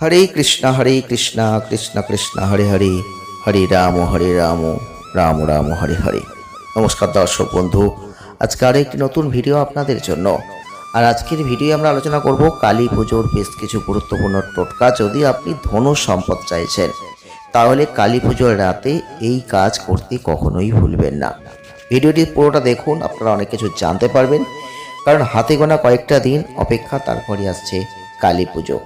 হরে কৃষ্ণ হরে কৃষ্ণ কৃষ্ণ কৃষ্ণ, হরে হরে হরে রাম হরে রাম রাম রাম, হরে হরে। নমস্কার দর্শক বন্ধু, আজকে আরও একটি নতুন ভিডিও আপনাদের জন্য। আর আজকের ভিডিও আমরা আলোচনা করব কালী পুজোর বেশ কিছু গুরুত্বপূর্ণ টোটকা যদি আপনি ধনু সম্পদ চাইছেন, তাহলে কালী পুজোর রাতে এই কাজ করতে কখনোই ভুলবেন না। ভিডিওটি পুরোটা দেখুন, আপনারা অনেক কিছু জানতে পারবেন। কারণ হাতে গোনা কয়েকটা দিন অপেক্ষা তারপরে আসছে কালী পুজো।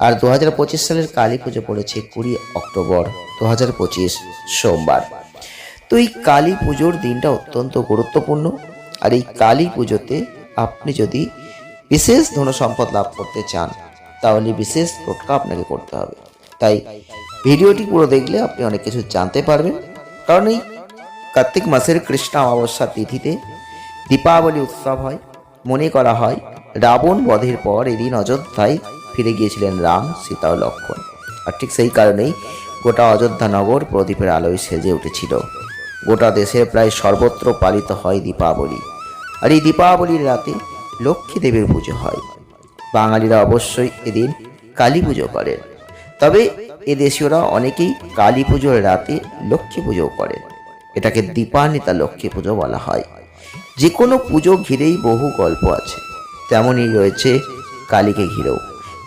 আর দু হাজার পঁচিশ সালের কালী পুজো পড়েছে কুড়ি অক্টোবর, দু হাজার পঁচিশ সোমবার। তো এই কালী পুজোর দিনটা অত্যন্ত গুরুত্বপূর্ণ। আর এই কালী পুজোতে আপনি যদি বিশেষ ধন সম্পদ লাভ করতে চান, তাহলে বিশেষ টোটকা আপনাকে করতে হবে। তাই ভিডিওটি পুরো দেখলে আপনি অনেক কিছু জানতে পারবেন। কারণ এই কার্তিক মাসের কৃষ্ণ অমাবস্যা তিথিতে দীপাবলি উৎসব হয়, মনে করা হয়, রাবণ বধের পর এদিন অযোধ্যায় ফিরে গিয়েছিলেন রাম সীতা ও লক্ষণ। আর ঠিক সেই কারণেই গোটা অযোধ্যা নগর প্রদীপের আলোয় সেজে উঠেছিল। গোটা দেশের প্রায় সর্বত্র পালিত হয় দীপাবলি। আর এই দীপাবলির রাতে লক্ষ্মী দেবীর পুজো হয়। বাঙালিরা অবশ্যই এদিন কালী পুজো করেন। তবে এ দেশীয়রা অনেকেই কালী পুজোর রাতে লক্ষ্মী পুজো করেন। এটাকে দীপান্বিতা লক্ষ্মী পুজো বলা হয়। যে কোনো পুজো ঘিরেই বহু গল্প আছে। তেমনই রয়েছে কালীকে ঘিরেও।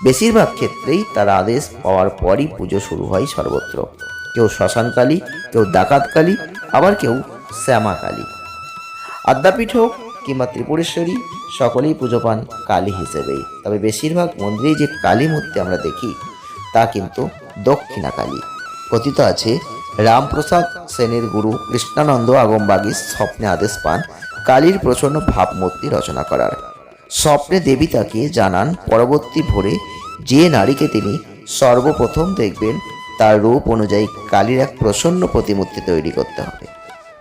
বেশিরভাগ ক্ষেত্রেই তার আদেশ পাওয়ার পরই পুজো শুরু হয় সর্বত্র। কেউ শ্মশান কালী কেউ ডাকাত কালী আবার কেউ শ্যামা কালী আদ্যাপীঠ হোক কিংবা ত্রিপুরেশ্বরী, সকলেই পুজো পান কালী হিসেবেই। তবে বেশিরভাগ মন্দিরেই যে কালী মূর্তি আমরা দেখি, তা কিন্তু দক্ষিণা কালী কথিত আছে, রামপ্রসাদ সেনের গুরু কৃষ্ণানন্দ আগমবাগী স্বপ্নে আদেশ পান কালীর প্রচণ্ড ভাবমূর্তি রচনা করার। স্বপ্নে দেবী তাকে জানান পরবর্তী ভোরে যে নারীকে তিনি সর্বপ্রথম দেখবেন, তার রূপ অনুযায়ী কালীর এক প্রসন্ন প্রতিমূর্তি তৈরি করতে হবে।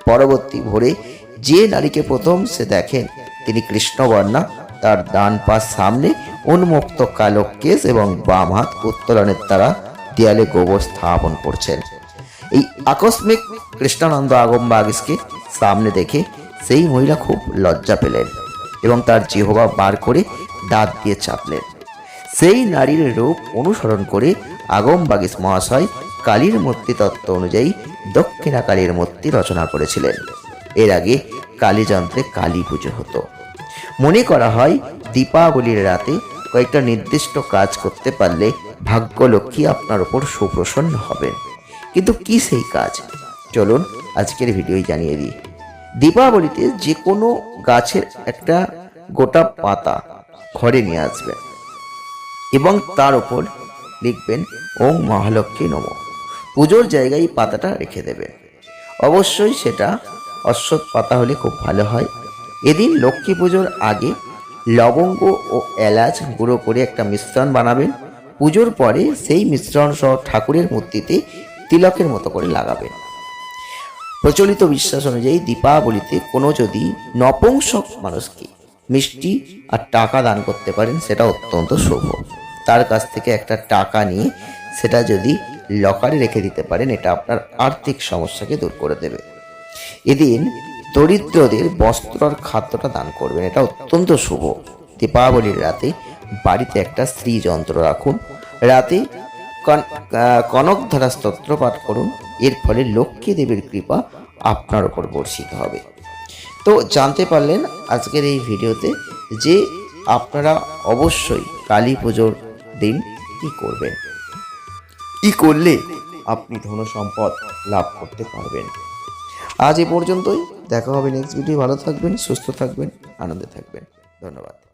পরবর্তী ভোরে যে নারীকে প্রথম সে দেখেন, তিনি কৃষ্ণবর্ণা, তার ডান পাশ সামনে উন্মুক্ত কালো কেশ এবং বাম হাত উত্তোলনের দ্বারা দেয়ালে গোবর স্থাপন করছেন। এই আকস্মিক কৃষ্ণানন্দ আগমবাগিসকে সামনে দেখে সেই মহিলা খুব লজ্জা পেলেন। এবং তার জিহবা বার করে দাঁত দিয়ে চাপলেন। সেই নারীর রূপ অনুসরণ করে আগম বাগিস মহাশয় কালীর মূর্তি তত্ত্ব অনুযায়ী দক্ষিণা কালীর মূর্তি রচনা করেছিলেন। এর আগে কালীযন্ত্রে কালী পুজো হতো। মনে করা হয় দীপাবলির রাতে কয়েকটা নির্দিষ্ট কাজ করতে পারলে ভাগ্যলক্ষ্মী আপনার ওপর সুপ্রসন্ন হবেন। কিন্তু কি সেই কাজ? চলুন আজকের ভিডিওই জানিয়ে দিই। দীপাবলিতে যে কোনো গাছের একটা গোটা পাতা ঘরে নিয়ে আসবেন এবং তার উপর লিখবেন ওম মহালক্ষ্মী নম। পুজোর জায়গায় এই পাতাটা রেখে দেবেন অবশ্যই সেটা অশ্বত্থ পাতা হলে খুব ভালো হয়। এদিন লক্ষ্মী পুজোর আগে লবঙ্গ ও এলাচ গুঁড়ো করে একটা মিশ্রণ বানাবেন। পুজোর পরে সেই মিশ্রণ সহ ঠাকুরের মূর্তিতে তিলকের মতো করে লাগাবেন। প্রচলিত বিশ্বাস অনুযায়ী দীপাবলিতে কোনো যদি নপুংসক মানুষকে মিষ্টি আর টাকা দান করতে পারেন, সেটা অত্যন্ত শুভ। তার কাছ থেকে একটা টাকা নিয়ে সেটা যদি লকারে রেখে দিতে পারেন, এটা আপনার আর্থিক সমস্যাকে দূর করে দেবে। এদিন দরিদ্রদের বস্ত্র আর খাদ্যটা দান করবেন, এটা অত্যন্ত শুভ। দীপাবলির রাতে বাড়িতে একটা স্ত্রী যন্ত্র রাখুন। রাতে কন- আহ, কনকধারা স্তোত্র পাঠ করুন। এর ফলে লক্ষ্মী দেবীর কৃপা আপনার ওপর বর্ষিত হবে। তো জানতে পারলেন আজকের এই ভিডিওতে যে আপনারা অবশ্যই কালী পুজোর দিন কি করবেন? কি করলে আপনি ধন সম্পদ লাভ করতে পারবেন? আজ এ পর্যন্তই। দেখা হবে নেক্সট ভিডিও ভালো থাকবেন সুস্থ থাকবেন আনন্দে থাকবেন। ধন্যবাদ।